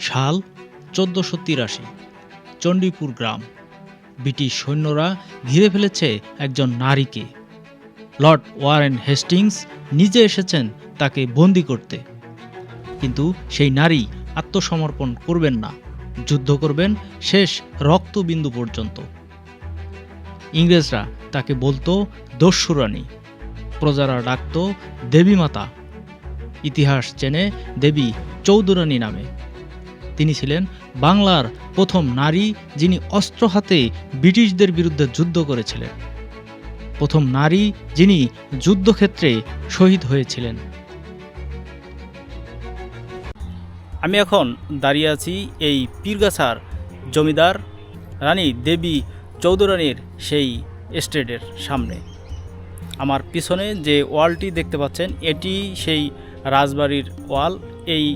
সাল চোদ্দোশো তিরাশি, চণ্ডীপুর গ্রাম। ব্রিটিশ সৈন্যরা ঘিরে ফেলেছে একজন নারীকে। লর্ড ওয়ারেন হেস্টিংস নিজে এসেছেন তাকে বন্দি করতে। কিন্তু সেই নারী আত্মসমর্পণ করবেন না, যুদ্ধ করবেন শেষ রক্তবিন্দু পর্যন্ত। ইংরেজরা তাকে বলতো দস্যুরানী, প্রজারা ডাকত দেবীমাতা। ইতিহাস চেনে দেবী চৌধুরানী নামে। তিনি ছিলেন বাংলার প্রথম নারী যিনি অস্ত্র হাতে ব্রিটিশদের বিরুদ্ধে যুদ্ধ করেছিলেন। প্রথম নারী যিনি যুদ্ধক্ষেত্রে শহীদ হয়েছিলেন। আমি এখন দাঁড়িয়ে আছি এই পীরগাছার জমিদার রানী দেবী চৌধুরানীর সেই এস্টেটের সামনে। আমার পিছনে যে ওয়ালটি দেখতে পাচ্ছেন, এটি সেই রাজবাড়ির ওয়াল। এই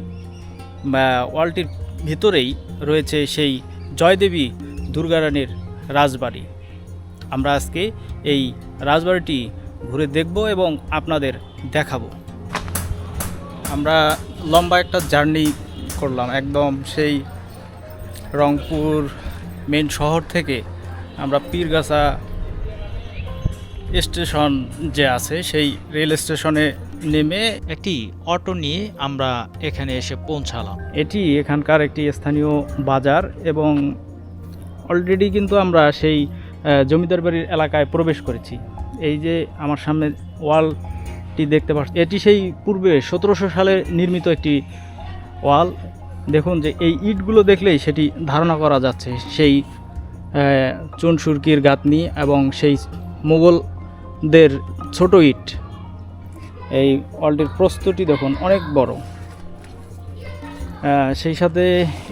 ওয়ালটির ভিতরেই রয়েছে সেই জয়দেবী দুর্গারানীর রাজবাড়ি। আমরা আজকে এই রাজবাড়িটি ঘুরে দেখব এবং আপনাদের দেখাবো। আমরা লম্বা একটা জার্নি করলাম, একদম সেই রংপুর মেন শহর থেকে আমরা পীরগাছা স্টেশন যে আছে, সেই রেল স্টেশনে নেমে একটি অটো নিয়ে আমরা এখানে এসে পৌঁছালাম। এটি এখানকার একটি স্থানীয় বাজার এবং অলরেডি কিন্তু আমরা সেই জমিদার বাড়ির এলাকায় প্রবেশ করেছি। এই যে আমার সামনে ওয়ালটি দেখতে পাচ্ছি এটি সেই পূর্বে সতেরোশো সালে নির্মিত একটি ওয়াল। দেখুন যে এই ইটগুলো দেখলেই সেটি ধারণা করা যাচ্ছে সেই চুন সুরকির গাঁথনি এবং সেই মুঘলদের ছোট ইট। এই ওয়ালটির প্রস্তুতি দেখুন, অনেক বড়। সেই সাথে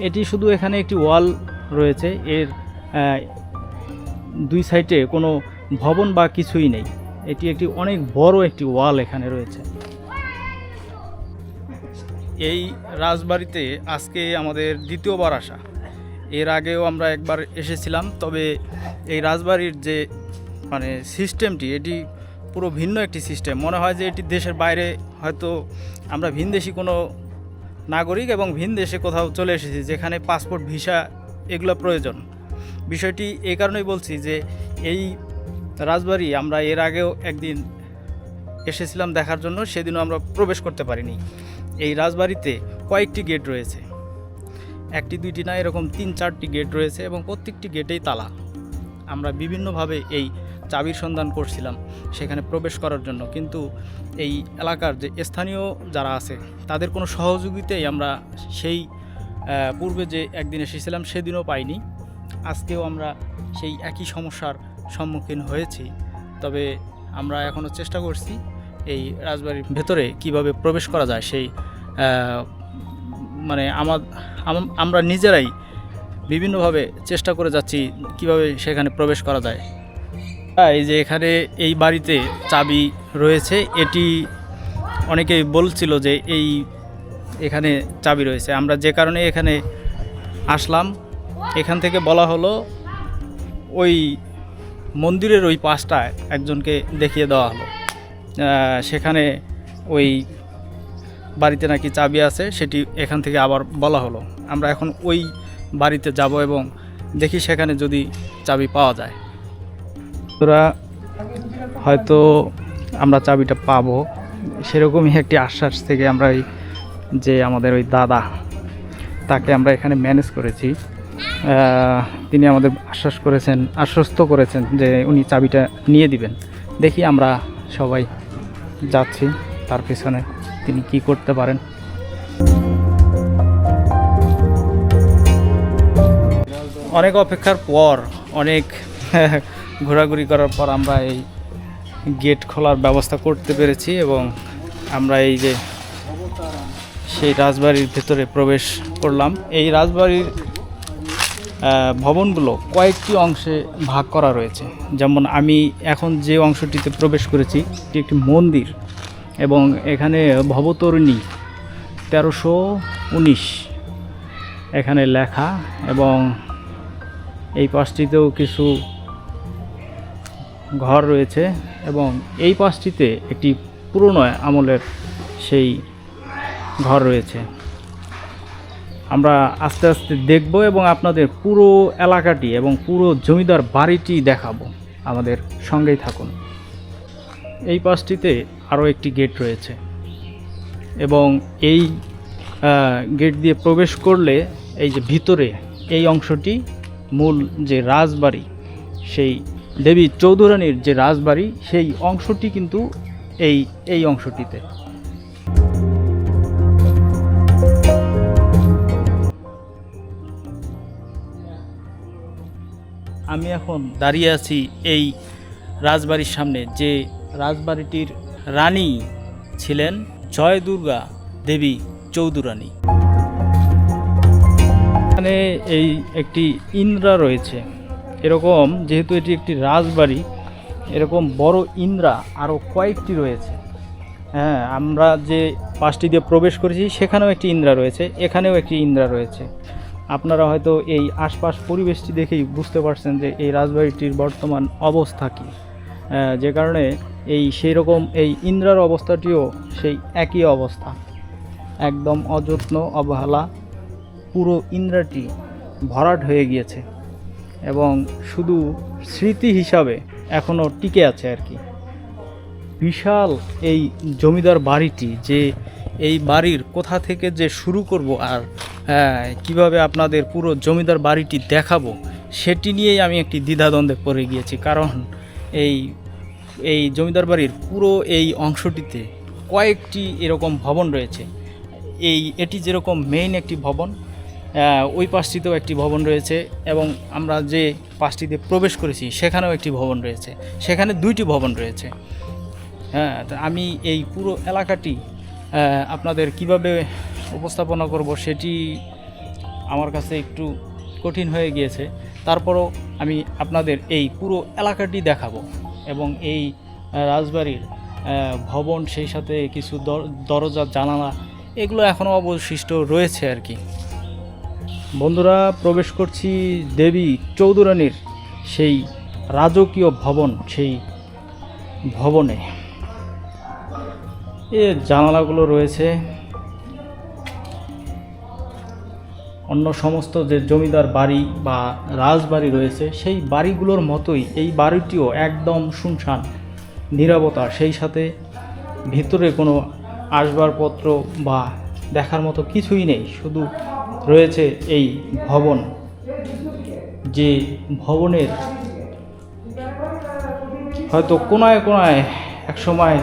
এটি শুধু এখানে একটি ওয়াল রয়েছে, এর দুই সাইডে কোনো ভবন বা কিছুই নেই। এটি একটি অনেক বড় একটি ওয়াল এখানে রয়েছে। এই রাজবাড়িতে আজকে আমাদের দ্বিতীয়বার আসা। এর আগেও আমরা একবার এসেছিলাম, তবে এই রাজবাড়ির যে মানে সিস্টেমটি এটি পুরো ভিন্ন একটি সিস্টেম মনে হয় যে এটি দেশের বাইরে হয়তো আমরা ভিনদেশি কোনো নাগরিক এবং ভিন দেশে কোথাও চলে এসেছি যেখানে পাসপোর্ট ভিসা এগুলো প্রয়োজন। বিষয়টি এই কারণেই বলছি যে এই রাজবাড়ি আমরা এর আগেও একদিন এসেছিলাম দেখার জন্য, সেদিনও আমরা প্রবেশ করতে পারিনি। এই রাজবাড়িতে কয়েকটি গেট রয়েছে। একটি, দুইটি না, এরকম তিন, চারটি গেট রয়েছে এবং প্রত্যেকটি গেটেই তালা। আমরা বিভিন্নভাবে এই চাবির সন্ধান করছিলাম সেখানে প্রবেশ করার জন্য। কিন্তু এই এলাকার যে স্থানীয় যারা আছে, তাদের কোনো সহযোগিতাই আমরা সেই পূর্বে যে একদিন এসেছিলাম সেদিনও পাইনি। আজকেও আমরা সেই একই সমস্যার সম্মুখীন হয়েছি। তবে আমরা এখনও চেষ্টা করছি এই রাজবাড়ির ভেতরে কীভাবে প্রবেশ করা যায় সেই মানে আমার আমরা নিজেরাই বিভিন্নভাবে চেষ্টা করে যাচ্ছি কীভাবে সেখানে প্রবেশ করা যায়। এই যে এখানে এই বাড়িতে চাবি রয়েছে, এটি অনেকেই বলছিল যে এই এখানে চাবি রয়েছে। আমরা যে কারণে এখানে আসলাম, এখান থেকে বলা হলো ওই মন্দিরের ওই পাশটায় একজনকে দেখিয়ে দেওয়া হলো। সেখানে ওই বাড়িতে নাকি চাবি আছে, সেটি এখান থেকে আবার বলা হলো। আমরা এখন ওই বাড়িতে যাব এবং দেখি সেখানে যদি চাবি পাওয়া যায়। তোরা হয়তো আমরা চাবিটা পাবো। সেরকমই একটি আশ্বাস থেকে আমরা ওই যে আমাদের ওই দাদা, তাকে আমরা এখানে ম্যানেজ করেছি। তিনি আমাদের আশ্বাস করেছেন, আশ্বস্ত করেছেন যে উনি চাবিটা নিয়ে দিবেন। দেখি আমরা সবাই যাচ্ছি, তার পিছনে তিনি কি করতে পারেন। অনেক অপেক্ষার পর, অনেক ঘোরাঘুরি করার পর আমরা এই গেট খোলার ব্যবস্থা করতে পেরেছি এবং আমরা এই যে সেই রাজবাড়ির ভেতরে প্রবেশ করলাম। এই রাজবাড়ির ভবনগুলো কয়েকটি অংশে ভাগ করা রয়েছে। যেমন আমি এখন যে অংশটিতে প্রবেশ করেছি, এটি একটি মন্দির এবং এখানে ভবতরণী তেরোশো উনিশ এখানে লেখা এবং এই পাশটিতেও কিছু ঘর রয়েছে এবং এই পাশটিতে একটি পুরনো আমলের সেই ঘর রয়েছে। আমরা আস্তে আস্তে দেখব এবং আপনাদের পুরো এলাকাটি এবং পুরো জমিদার বাড়িটি দেখাবো। আমাদের সঙ্গেই থাকুন। এই পাশটিতে আরও একটি গেট রয়েছে এবং এই গেট দিয়ে প্রবেশ করলে এই যে ভিতরে এই অংশটি মূল যে রাজবাড়ি, সেই দেবী চৌধুরানীর যে রাজবাড়ি, সেই অংশটি কিন্তু এই এই অংশটিতে। আমি এখন দাঁড়িয়ে আছি এই রাজবাড়ির সামনে। যে রাজবাড়িটির রানী ছিলেন জয় দুর্গা দেবী চৌধুরানী। এখানে এই একটি ইন্দ্রা রয়েছে। এরকম যেহেতু এটি একটি রাজবাড়ি এরকম বড় ইন্দ্রা আরও কয়েকটি রয়েছে। হ্যাঁ আমরা যে পাঁচটি দিয়ে প্রবেশ করেছি সেখানেও একটি ইন্দ্রা রয়েছে এখানেও একটি ইন্দ্রা রয়েছে। আপনারা হয়তো এই আশপাশ পরিবেশটি দেখেই বুঝতে পারছেন যে এই রাজবাড়িটির বর্তমান অবস্থা কী। আহ, যে কারণে এই সেই রকম এই ইন্দ্রার অবস্থাটিও সেই একই অবস্থা। একদম অযত্ন অবহেলা পুরো ইন্দ্রাটি ভরাট হয়ে গিয়েছে। এবং শুধু স্মৃতি হিসাবে এখনও টিকে আছে আর কি। বিশাল এই জমিদার বাড়িটি যে এই বাড়ির কোথা থেকে যে শুরু করব আর হ্যাঁ, কীভাবে আপনাদের পুরো জমিদার বাড়িটি দেখাবো সেটি নিয়েই আমি একটি দ্বিধাদ্বন্দ্বে পড়ে গিয়েছি। কারণ এই এই জমিদার বাড়ির পুরো এই অংশটিতে কয়েকটি এরকম ভবন রয়েছে। এই এটি যেরকম মেইন একটি ভবন ওই পাশটিতেও একটি ভবন রয়েছে এবং আমরা যে পাশটিতে প্রবেশ করেছি সেখানেও একটি ভবন রয়েছে। সেখানে দুইটি ভবন রয়েছে। হ্যাঁ আমি এই পুরো এলাকাটি আপনাদের কীভাবে উপস্থাপনা করব সেটি আমার কাছে একটু কঠিন হয়ে গিয়েছে। তারপরও আমি আপনাদের এই পুরো এলাকাটি দেখাবো এবং এই রাজবাড়ির ভবন, সেই সাথে কিছু দর- দরজা, জানালা, এগুলো এখনও অবশিষ্ট রয়েছে আর কি। বন্ধুরা, প্রবেশ করছি দেবী চৌধুরানীর সেই রাজকীয় ভবন, সেই ভবনে। এ জানালাগুলো রয়েছে। অন্য সমস্ত যে জমিদার বাড়ি বা রাজবাড়ি রয়েছে, সেই বাড়িগুলোর মতোই এই বাড়িটিও একদম শুনশান, নিরবতা। সেই সাথে ভিতরে কোনো আসবাবপত্র বা দেখার মতো কিছুই নেই। শুধু রয়েছে এই ভবন, যে ভবনের হয়তো কোনায় কোনায় একসময়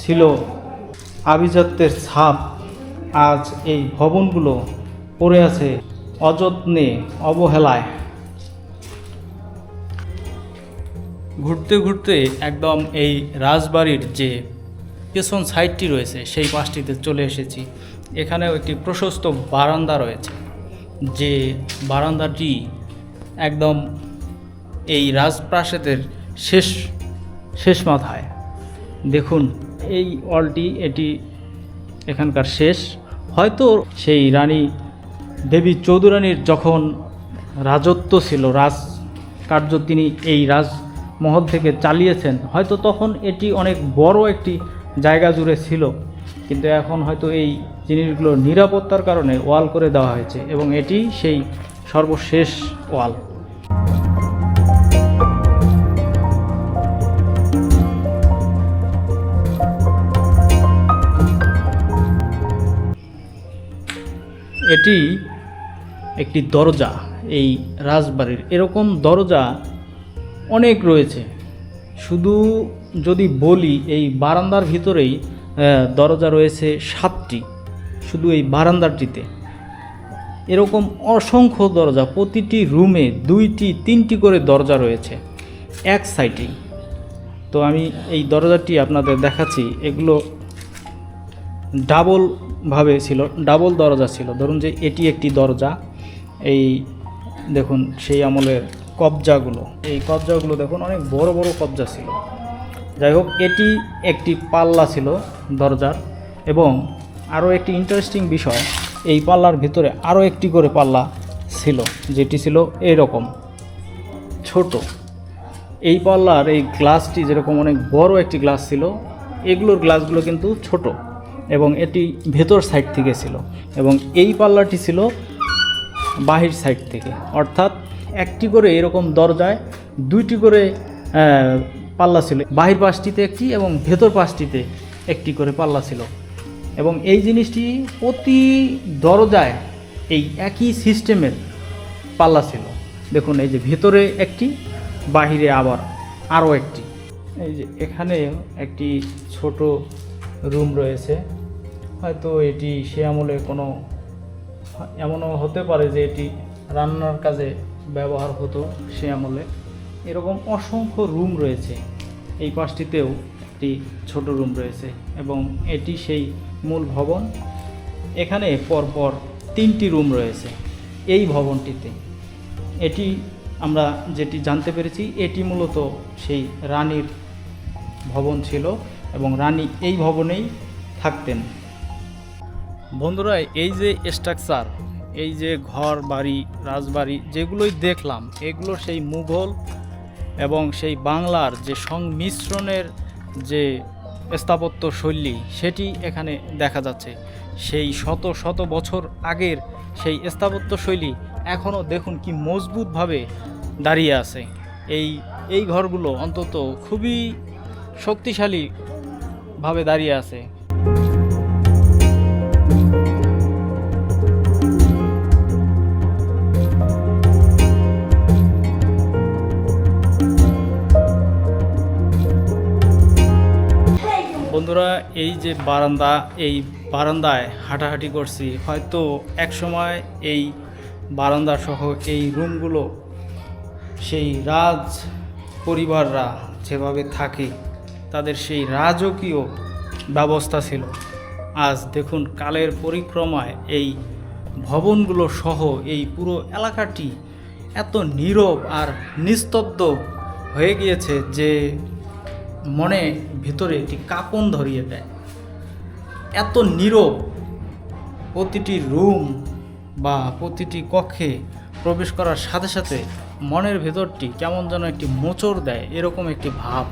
ছিল আভিজাত্যের ছাপ, আজ এই ভবনগুলো পড়ে আছে অযত্নে, অবহেলায়। ঘুরতে ঘুরতে একদম এই রাজবাড়ির যে পেছন সাইডটি রয়েছে, সেই পাশটিতে চলে এসেছি। এখানেও একটি প্রশস্ত বারান্দা রয়েছে, যে বারান্দাটি একদম এই রাজপ্রাসাদের শেষ শেষ মাথায়। দেখুন, এই অলটি এটি এখানকার শেষ। হয়তো সেই রানী দেবী চৌধুরানীর যখন রাজত্ব ছিল, রাজ কার্য তিনি এই রাজমহল থেকে চালিয়েছেন, হয়তো তখন এটি অনেক বড় একটি জায়গা জুড়ে ছিল। কিন্তু এখন হয়তো এই জিনিসগুলো নিরাপত্তার কারণে ওয়াল করে দেওয়া হয়েছে এবং এটি সেই সর্বশেষ ওয়াল। এটি একটি দরজা, এই রাজবাড়ির। এরকম দরজা অনেক রয়েছে। শুধু যদি বলি, এই বারান্দার ভিতরেই দরজা রয়েছে সাতটি। শুধু এই বারান্দাটিতে। এরকম অসংখ্য দরজা, প্রতিটি রুমে দুইটি, তিনটি করে দরজা রয়েছে, এক সাইডেই। তো আমি এই দরজাটি আপনাদের দেখাচ্ছি, এগুলো ডাবল ভাবে ছিল, ডাবল দরজা ছিল। ধরুন যে এটি একটি দরজা, এই দেখুন সেই আমলের কবজাগুলো। এই কবজাগুলো দেখুন, অনেক বড় বড় কবজা ছিল। যাই হোক, এটি একটি পাল্লা ছিল দরজার এবং আরও একটি ইন্টারেস্টিং বিষয়, এই পাল্লার ভিতরে আরও একটি করে পাল্লা ছিল, যেটি ছিল এরকম। ছোট। এই পাল্লার এই গ্লাসটি যেরকম অনেক বড় একটি গ্লাস ছিল, এগুলোর গ্লাসগুলো কিন্তু ছোট এবং এটি ভেতর সাইড থেকে ছিল এবং এই পাল্লাটি ছিল বাহির সাইড থেকে। অর্থাৎ একটি করে এরকম দরজায় দুইটি করে পাল্লা ছিল। বাহির পাশটিতে একটি এবং ভেতর পাশটিতে একটি করে পাল্লা ছিল। এবং এই জিনিসটি প্রতি দরজায় এই একই সিস্টেমের পাল্লা ছিল। দেখুন, এই যে ভেতরে একটি, বাহিরে আবার আরও একটি। এই যে এখানে একটি ছোট রুম রয়েছে। হয়তো এটি সে আমলে কোনো, এমনও হতে পারে যে এটি রান্নার কাজে ব্যবহার হতো সে আমলে। এরকম অসংখ্য রুম রয়েছে। এই পাশটিতেও একটি ছোট রুম রয়েছে এবং এটি সেই মূল ভবন। এখানে পরপর তিনটি রুম রয়েছে এই ভবনটিতে। এটি আমরা যেটি জানতে পেরেছি, এটি মূলত সেই রানীর ভবন ছিল এবং রানী এই ভবনেই থাকতেন। বন্ধুরা, এই যে স্ট্রাকচার এই যে ঘর, বাড়ি, রাজবাড়ি যেগুলোই দেখলাম, এগুলো সেই মুঘল এবং সেই বাংলার যে সংমিশ্রণের যে স্থাপত্য শৈলী সেটি এখানে দেখা যাচ্ছে। সেই শত শত বছর আগের সেই স্থাপত্য শৈলী এখনও দেখুন কি মজবুতভাবে দাঁড়িয়ে আছে। এই এই ঘরগুলো অন্তত খুবই শক্তিশালীভাবে দাঁড়িয়ে আছে। বন্ধুরা, এই যে বারান্দা, এই বারান্দায় হাঁটাহাঁটি করছি, হয়তো এক সময় এই বারান্দা সহ এই রুমগুলো সেই রাজ পরিবাররা যেভাবে থাকে, তাদের সেই রাজকীয় ব্যবস্থা ছিল। আজ দেখুন কালের পরিক্রমায় এই ভবনগুলো সহ এই পুরো এলাকাটি এত নীরব আর নিস্তব্ধ হয়ে গিয়েছে যে মনে ভেতরে একটি কাঁপন ধরিয়ে দেয়। এত নীরব প্রতিটি রুম বা প্রতিটি কক্ষে প্রবেশ করার সাথে সাথে মনের ভেতরটি কেমন যেন একটি মোচড় দেয়, এরকম একটি ভাব।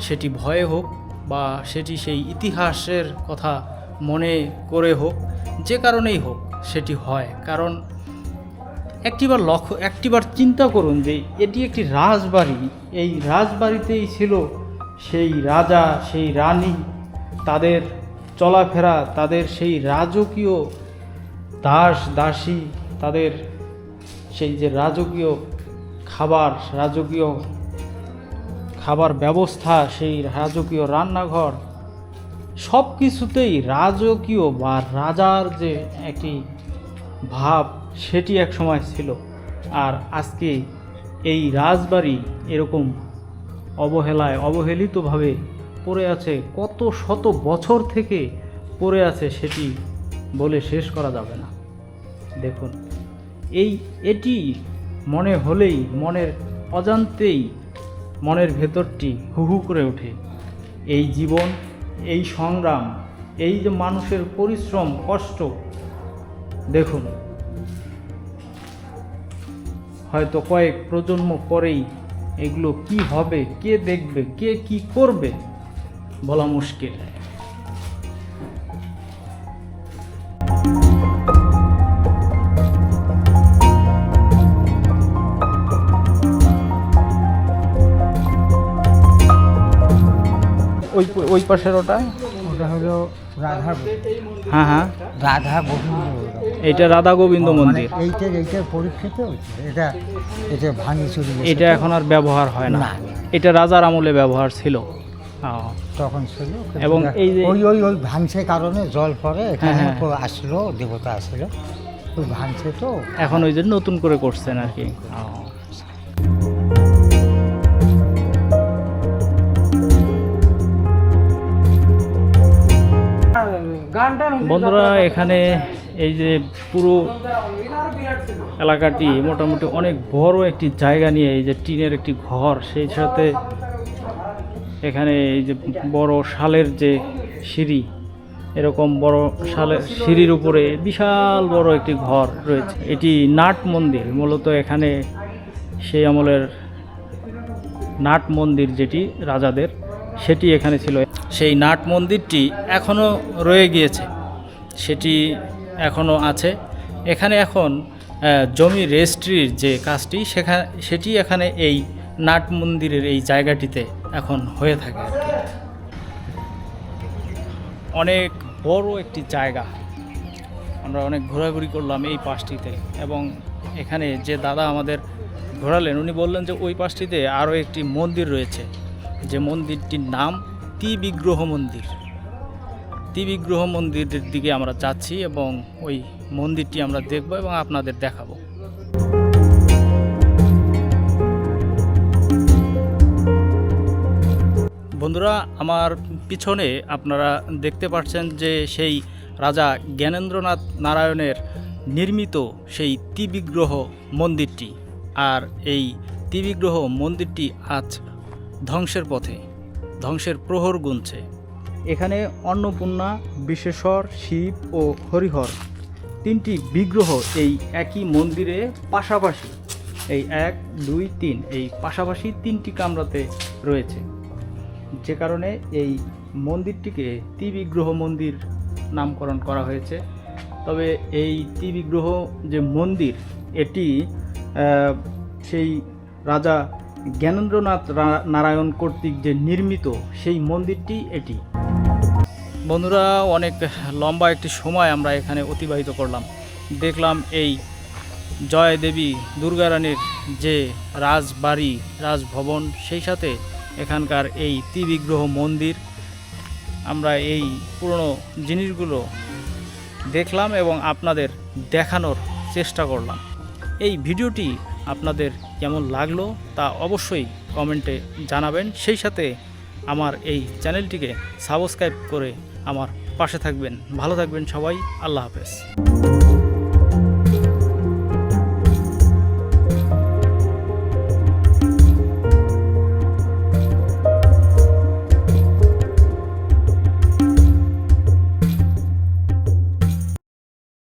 সেটি ভয়ে হোক বা সেটি সেই ইতিহাসের কথা মনে করে হোক, যে কারণেই হোক সেটি হয়। কারণ একটিবার লক্ষ্য, একটিবার চিন্তা করুন যে এটি একটি রাজবাড়ি। এই রাজবাড়িতেই ছিল সেই রাজা, সেই রানী, তাদের চলাফেরা, তাদের সেই রাজকীয় দাস, দাসী, তাদের সেই যে রাজকীয় খাবার রাজকীয় খাবার ব্যবস্থা, সেই রাজকীয় রান্নাঘর সব কিছুতেই রাজকীয় বা রাজার যে একটি ভাব, সেটি এক সময় ছিল। আর আজকে এই রাজবাড়ি এরকম অবহেলায়, অবহেলিতভাবে পড়ে আছে, কত শত বছর থেকে পড়ে আছে সেটি বলে শেষ করা যাবে না। দেখুন, এই, এটি মনে হলেই, মনের অজান্তেই মনের ভেতরটি হু হু করে ওঠে। এই জীবন, এই সংগ্রাম, এই যে মানুষের পরিশ্রম, কষ্ট, দেখুন, হয়তো কয়েক প্রজন্ম পরেই এগুলো কি হবে কে দেখবে কে কি করবে বলা মুশকিল। ওই ওই পাশের ওটা? ওটা হলো রাধা হ্যাঁ হ্যাঁ। রাধা গোবিন্দ। এটা রাধা গোবিন্দ মানে মন্দির। এইটার এইটার পরীক্ষিত এটা এটা ভাঙি গেছে এটা এখন আর ব্যবহার হয় না। এটা রাজার আমলে ব্যবহার ছিল। তখন ছিল এবং এই যে- ওই ওই ওই ভাঙছে কারণে জল পরে এখানে হ্যাঁ, আসলো দেবতা আসলো। ওই ভাঙছে তো। এখন ওই যে নতুন করে করছেন আর কি। বন্ধুরা এখানে এই যে পুরো এলাকাটি মোটামুটি অনেক বড় একটি জায়গা নিয়ে এই যে টিনের একটি ঘর সেই সাথে এখানে এই যে বড় শালের যে সিঁড়ি এরকম বড় শালের সিঁড়ির উপরে বিশাল বড় একটি ঘর রয়েছে। এটি নাট মন্দির মূলত এখানে সেই আমলের নাট মন্দির যেটি রাজাদের সেটি এখানে ছিল। সেই নাট মন্দিরটি এখনও রয়ে গিয়েছে। সেটি এখনও আছে। এখানে এখন জমি রেজিস্ট্রির যে কাজটি সেখানে সেটি এখানে এই নাট মন্দিরের এই জায়গাটিতে এখন হয়ে থাকে অনেক বড় একটি জায়গা। আমরা অনেক ঘোরাঘুরি করলাম এই পাশটিতে এবং এখানে যে দাদা আমাদের ঘোরালেন, উনি বললেন যে ওই পাশটিতে আরও একটি মন্দির রয়েছে। যে মন্দিরটির নাম তি বিগ্রহ মন্দির। তি বিগ্রহ মন্দিরের দিকে আমরা যাচ্ছি এবং ওই মন্দিরটি আমরা দেখব এবং আপনাদের দেখাবো। বন্ধুরা, আমার পিছনে আপনারা দেখতে পাচ্ছেন যে সেই রাজা জ্ঞানেন্দ্রনাথ নারায়ণের নির্মিত সেই ত্রিবিগ্রহ মন্দিরটি। আর এই ত্রিবিগ্রহ মন্দিরটি আজ ধ্বংসের পথে, ধ্বংসের প্রহর গুনছে। এখানে অন্নপূর্ণা বিশেষর শিব ও হরিহর তিনটি বিগ্রহ এই একই মন্দিরে পাশাপাশি। এই এক, দুই, তিন, এই পাশাপাশি তিনটি কামরাতে রয়েছে। যে কারণে এই মন্দিরটিকে ত্রিবিগ্রহ মন্দির নামকরণ করা হয়েছে। তবে এই ত্রিবিগ্রহ যে মন্দির, এটি সেই রাজা জ্ঞানেন্দ্রনাথ নারায়ণ কর্তৃক যে নির্মিত সেই মন্দিরটি এটি। বন্ধুরা, অনেক লম্বা একটি সময় আমরা এখানে অতিবাহিত করলাম। দেখলাম এই জয় দেবী দুর্গারানীর যে রাজবাড়ি, রাজভবন, সেই সাথে এখানকার এই ত্রিবিগ্রহ মন্দির। আমরা এই পুরনো জিনিসগুলো দেখলাম এবং আপনাদের দেখানোর চেষ্টা করলাম। এই ভিডিওটি আপনাদের কেমন লাগল তা অবশ্যই কমেন্টে জানাবেন। সেই সাথে আমার এই চ্যানেলটিকে সাবস্ক্রাইব করে আমার পাশে থাকবেন। ভালো থাকবেন সবাই। আল্লাহ হাফেজ।